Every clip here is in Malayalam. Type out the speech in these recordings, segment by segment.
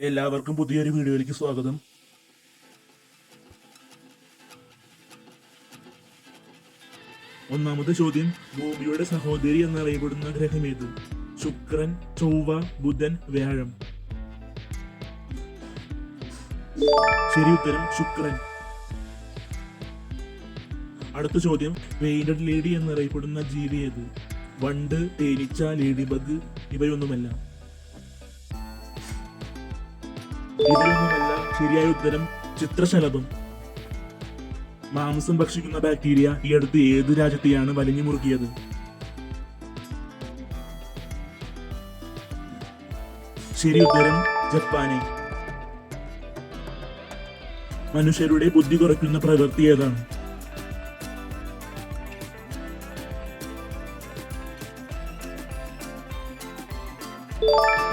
എല്ലാവർക്കും പുതിയൊരു വീഡിയോയിലേക്ക് സ്വാഗതം. ഒന്നാമത്തെ ചോദ്യം ഭൂമിയുടെ സഹോദരി എന്നറിയപ്പെടുന്ന ഗ്രഹം ഏത്? ശുക്രൻ ചൊവ്വ ബുധൻ വ്യാഴം. ശരി ഉത്തരം ശുക്രൻ. അടുത്ത ചോദ്യം പെയിന്റഡ് ലേഡി എന്നറിയപ്പെടുന്ന ജീവി ഏത്? വണ്ട് തേനീച്ച ലേഡി ബഗ് ഇവയൊന്നുമല്ല. ഇതിലൊന്നുമല്ല ശരിയായ ഉത്തരം ചിത്രശലഭം. മാംസം ഭക്ഷിക്കുന്ന ബാക്ടീരിയ ഈ അടുത്ത് ഏത് രാജ്യത്തെയാണ് വലിഞ്ഞു മുറുക്കിയത്? ശരി ഉത്തരം ജപ്പാനെ. മനുഷ്യരുടെ ബുദ്ധി കുറയ്ക്കുന്ന പ്രവൃത്തി ഏതാണ്?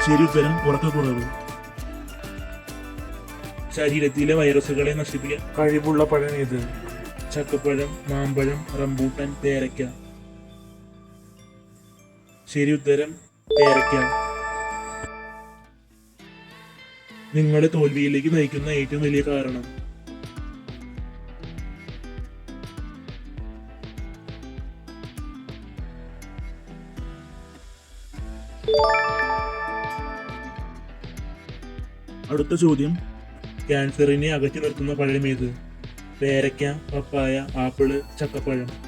ശരി ഉത്തരം ഉറക്കക്കുറവ്. ശരീരത്തിലെ വൈറസുകളെ നശിപ്പിക്കാൻ കഴിവുള്ള പഴം ഏത്? ചക്കപ്പഴം മാമ്പഴം റംബൂട്ടൻ പേരയ്ക്ക. ശരി ഉത്തരം പേരയ്ക്ക. നിങ്ങളെ തോൽവിയിലേക്ക് നയിക്കുന്ന ഏറ്റവും വലിയ കാരണം. അടുത്ത ചോദ്യം. ക്യാൻസറിനെ അകറ്റി നിർത്തുന്ന പഴം ഏത് പേരയ്ക്ക പപ്പായ ആപ്പിൾ ചക്കപ്പഴം.